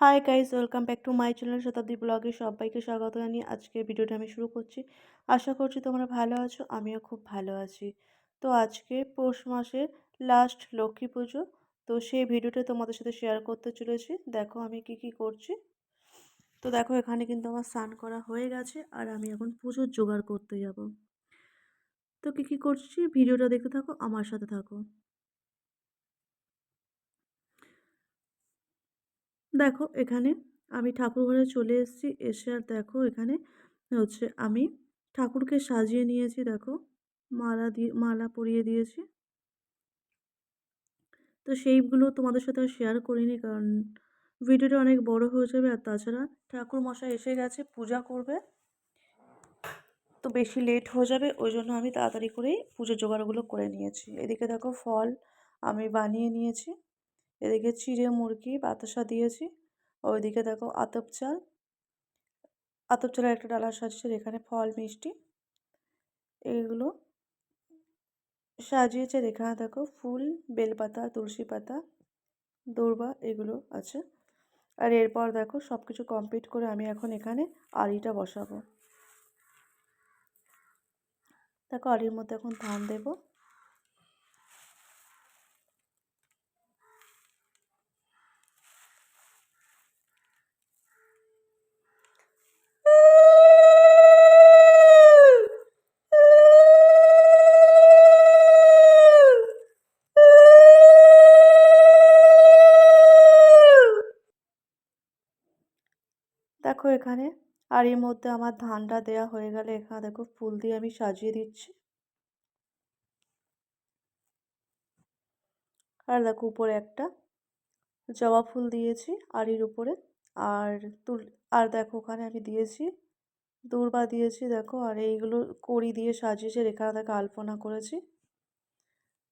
Hi guys welcome back to my channel Shatabdi ব্লগে সবাইকে স্বাগত জানিয়ে আজকে ভিডিওটা আমি শুরু করছি। আশা করছি তোমরা ভালো আছো, আমিও খুব ভালো আছি। তো আজকে পৌষ মাসের লাস্ট লক্ষ্মী পুজো, তো সেই ভিডিওটা তোমাদের সাথে শেয়ার করতে চলেছি। দেখো আমি কি কি করছি। তো দেখো এখানে কিন্তু আমার স্নান করা হয়ে গেছে, আর আমি এখন পুজোর জোগাড় করতে যাব। তো কী কী করছি ভিডিওটা দেখতে থাকো, আমার সাথে থাকো। দেখো, এখানে আমি ঠাকুর ঘরে চলে এসেছি। এসে আর দেখো, এখানে হচ্ছে আমি ঠাকুরকে সাজিয়ে নিয়েছি, দেখো, মালা দিয়ে, মালা পরিয়ে দিয়েছি। তো সেইগুলো তোমাদের সাথে শেয়ার করিনি, কারণ ভিডিওটা অনেক বড় হয়ে যাবে। আর তাছাড়া ঠাকুর মশাই এসে গেছে, পূজা করবে। তো বেশি লেট হয়ে যাবে, ওই জন্য আমি তাড়াতাড়ি করেই পুজোর জোগাড়গুলো করে নিয়েছি। এদিকে দেখো, ফল আমি বানিয়ে নিয়েছি। এদিকে চিড়ে মুরগি বাতাসা দিয়েছি, ওইদিকে দেখো আতপ চাল। আতপ চালের একটা ডালা সাজিয়েছে, এখানে ফল, মিষ্টি এইগুলো সাজিয়েছে। এখানে দেখো ফুল, বেলপাতা, তুলসী পাতা, দৌর্বা, এগুলো আছে। আর এরপর দেখো সব কিছু কমপ্লিট করে আমি এখন এখানে আড়িটা বসাবো। দেখো আড়ির মধ্যে এখন ধান দেবো। এখানে। আর এর মধ্যে আমার ধানটা দেয়া হয়ে গেলে এখানে দেখো ফুল দিয়ে আমি সাজিয়ে দিচ্ছি। আর দেখো উপরে একটা জবা ফুল দিয়েছি আড়ির উপরে। আর তুল, আর দেখো ওখানে আমি দিয়েছি দূর্বা দিয়েছি দেখো। আর এইগুলো কড়ি দিয়ে সাজিয়েছে এখানে দেখো আলপনা করেছি।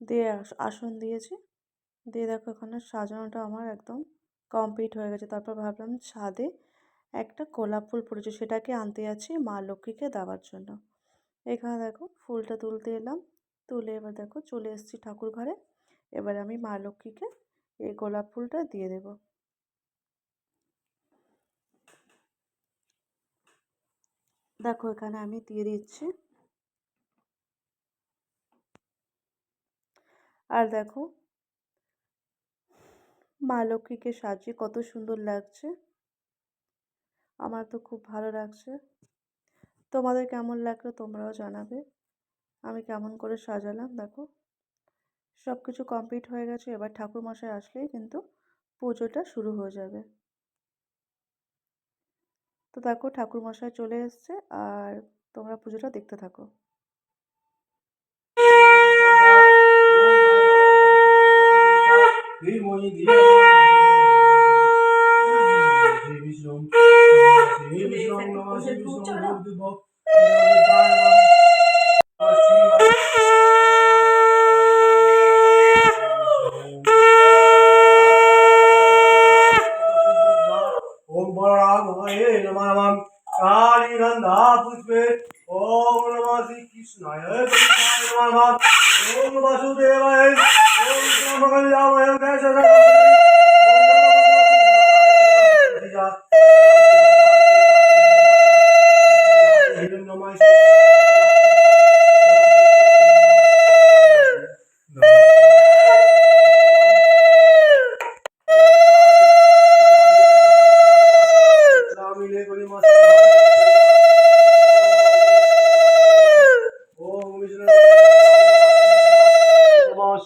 দিয়ে আসন দিয়েছি। দিয়ে দেখো এখানে সাজানোটা আমার একদম কমপ্লিট হয়ে গেছে। তারপর ভাবলাম ছাদে একটা গোলাপ ফুল পড়েছে, সেটাকে আনতে যাচ্ছি মা লক্ষ্মীকে দেওয়ার জন্য। এখানে দেখো ফুলটা তুলতে এলাম, তুলে এবার দেখো চলে এসেছি ঠাকুর ঘরে। এবার আমি মা লক্ষ্মীকে এই গোলাপ ফুলটা দিয়ে দেব। দেখো এখানে আমি দিয়ে দিচ্ছি। আর দেখো মা লক্ষ্মীকে সাজিয়ে কত সুন্দর লাগছে। আমার তো খুব ভালো লাগছে। তোমাদের কেমন লাগল তোমরাও জানাবে। আমি কেমন করে সাজালাম, দেখো। সব কিছু কমপ্লিট হয়ে গেছে, এবার ঠাকুর মশাই আসলেই কিন্তু পুজোটা শুরু হয়ে যাবে। তো দেখো ঠাকুর মশাই চলে এসছে, আর তোমরা পুজোটা দেখতে থাকো। ओम बलरामाय नमः कालीगंधा पुष्पे ओम नमः श्री कृष्णाय कृष्णाय नमः ओम वासुदेवाय ओम मंगलामय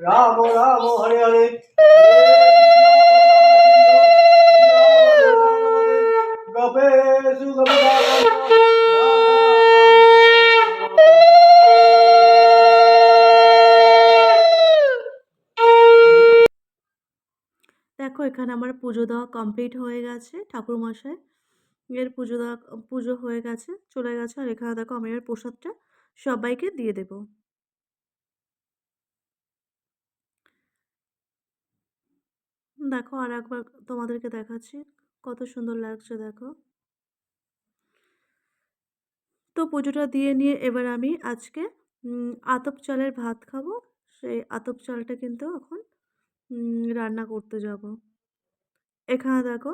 রাম রাম, হরে হরে। দেখো, এখানে এখানে আমার পুজো দেওয়া কমপ্লিট হয়ে গেছে, ঠাকুরমশাই। এর পুজো দেওয়া, পুজো হয়ে গেছে, চলে গেছে। আর এখানে দেখো, আমি এর প্রসাদটা সবাইকে দিয়ে দেব। দেখো আর একবার তোমাদেরকে দেখাচ্ছি। কত সুন্দর লাগছে দেখো। তো পুজোটা দিয়ে নিয়ে এবার আমি আজকে আতপ চালের ভাত খাব। সেই আতপ চালটা কিন্তু এখন রান্না করতে যাব। এখানে দেখো,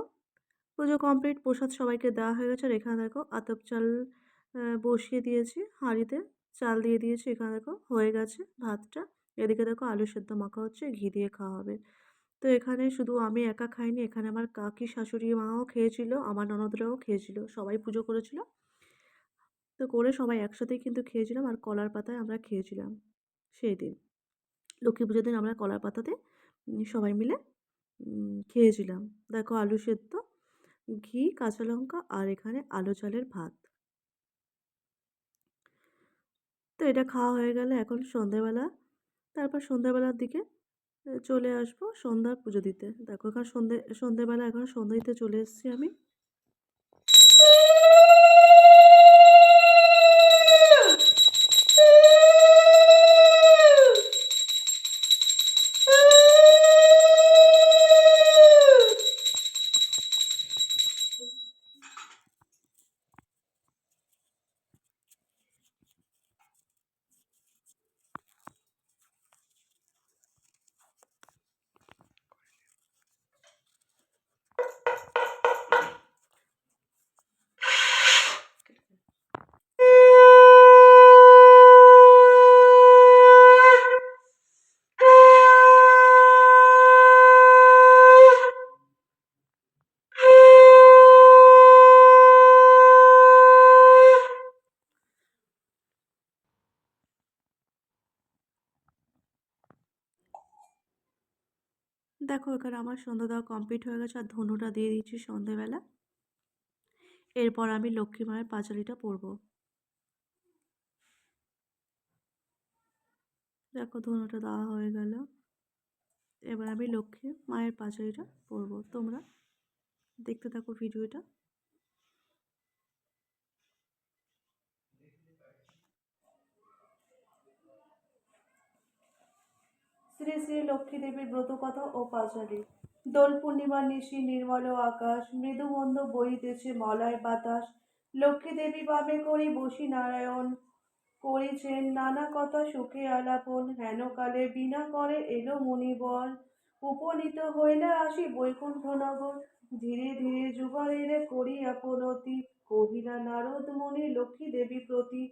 পুজো কমপ্লিট, প্রসাদ সবাইকে দেওয়া হয়ে গেছে। আর এখানে দেখো আতপ চাল বসিয়ে দিয়েছি হাঁড়িতে। চাল দিয়ে দিয়েছি, এখানে দেখো হয়ে গেছে ভাতটা। এদিকে দেখো আলু সেদ্ধ মাখা হচ্ছে, ঘি দিয়ে খাওয়া হবে। তো এখানে শুধু আমি একা খাইনি, এখানে আমার কাকি শাশুড়ি মাও খেয়েছিল, আমার ননদরাও খেয়েছিল, সবাই পুজো করেছিল। তো করে সবাই একসাথেই কিন্তু খেয়েছিলাম আর কলার পাতায় আমরা খেয়েছিলাম সেই দিন। লক্ষ্মী পুজোর দিন আমরা কলার পাতাতে সবাই মিলে খেয়েছিলাম। দেখো আলু সেদ্ধ, ঘি, কাঁচা লঙ্কা আর এখানে আলু চালের ভাত। তো এটা খাওয়া হয়ে গেলে এখন সন্ধেবেলা। তারপর সন্ধ্যাবেলার দিকে চলে আসব সন্ধ্যা পুজো দিতে। দেখো, এখন সন্ধ্যে সন্ধ্যেবেলা এখন সন্ধ্যা দিতে চলে এসেছি আমি। এখানে আমার সন্ধ্যা দেওয়া কমপ্লিট হয়ে গেছে আর ধনুটা দিয়ে দিচ্ছি সন্ধেবেলা এরপর আমি লক্ষ্মী মায়ের পাঁচালিটা পরব। দেখো ধনুটা দেওয়া হয়ে গেল। এবার আমি লক্ষ্মী মায়ের পাঁচালিটা পরব। তোমরা দেখতে থাকো ভিডিওটা। শ্রী শ্রী লক্ষ্মী দেবীর ব্রতকথা ও পাঁচালী। দোল পূর্ণিমা নিশি নির্মল আকাশ মৃদু মন্দ বইতেছে মলয় বাতাস। লক্ষ্মী দেবী বামে করি বসি নারায়ণ, করিছেন নানা কথা সুখে আলাপন। হেন কালে বিনা করে এলো মুনিবর উপনীত হইলে আসি বৈকুণ্ঠ নগর ধীরে ধীরে যুগলের করি আপনতি। কহিলা, নারদ মুনি লক্ষ্মী দেবী প্রতি,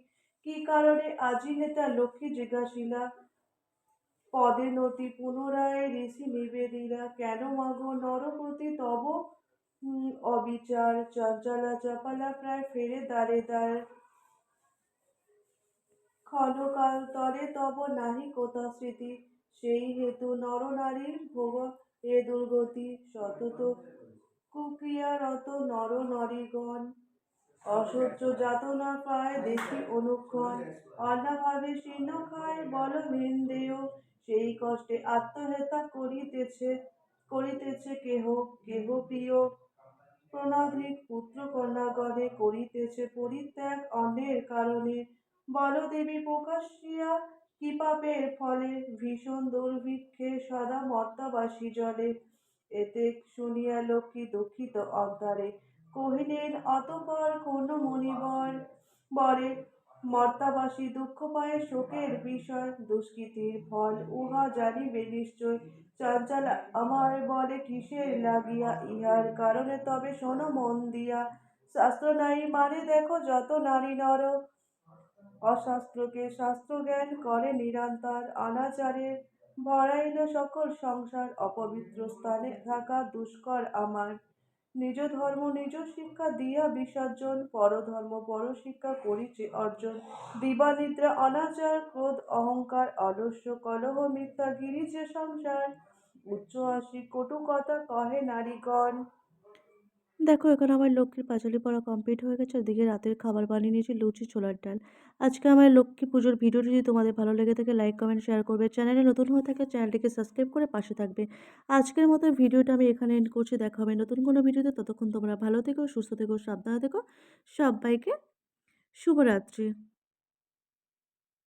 কি কারণে আজি নেতা লক্ষ্মী জিজ্ঞাসিলা? পদে নতি পুনরায় ঋষি নিবেদিলা কেন মাগো নরপতি তব? অবিচার, চঞ্চলা চপলা প্রায় ফেরে দ্বারে দ্বার। ক্ষণকাল তরে তব নাহি কোথা স্মৃতি? সেই হেতু নরনারীর ভোগ এ দুর্গতি। সতত কুক্রিয়ারত নর নরীগণ। অসহ্য যাতনা পায় দেখি অনুক্ষণ। অন্নাভাবে শীর্ণ খায় বল ভিন্দেয় সেই কষ্টে আত্মহত্যা করিতেছে করিতেছে কেহ কেহ প্রিয় প্রণাধিক পুত্র কন্যাগণে করিতেছে পরিত্যাগ অন্যের কারণে। বলদেবী প্রকাশিয়া কি পাপের ফলে ভীষণ দুর্ভিক্ষে সদা মত্তাবাসী জলে। এতে শুনিয়া লক্ষ্মী দুঃখিত অন্তরে কহিলেন, অতপর কোন মণিবর বরে মর্তাবাসী দুঃখ পায় শোকের বিষয় দুষ্কৃতির ফল উহা জানিবে নিশ্চয়। চঞ্চলা আমার বলে কিসের লাগিয়া ইহার কারণে তবে শোনো মন দিয়া। শাস্ত্র নাই মানে দেখো যত নারী নর। অশাস্ত্রকে শাস্ত্র জ্ঞান করে নিরন্তর অনাচারে ভরাইল সকল সংসার অপবিত্র স্থানে থাকা দুষ্কর আমার। নিজ ধর্ম, নিজ শিক্ষা দিয়া বিসর্জন, পরধর্ম পর শিক্ষা করিছে অর্জন। দিবানিদ্রা, অনাচার, ক্রোধ, অহংকার, অলস্য, কলহ, মিথ্যা গিরিছে সংসার। উচ্চ আসি কটু কথা কহে নারীগণ। দেখো, এখন আমার লক্ষ্মীর পাঁচালি পড়া কমপ্লিট হয়ে গেছে। ওদিকে রাতের খাবার বানিয়ে নিয়েছি, লুচি, ছোলার ডাল। আজকে আমার লক্ষ্মী পুজোর ভিডিওটি যদি তোমাদের ভালো লেগে থাকে লাইক কমেন্ট শেয়ার করবে। চ্যানেলে নতুন হয়ে থাকে চ্যানেলটিকে সাবস্ক্রাইব করে পাশে থাকবে। আজকের মতো ভিডিওটা আমি এখানে এন্ড করছি। দেখা হবে নতুন কোনো ভিডিওতে। ততক্ষণ তোমরা ভালো থেকো, সুস্থ থেকো, সাবধানে থেকো। সবাইকে শুভরাত্রি।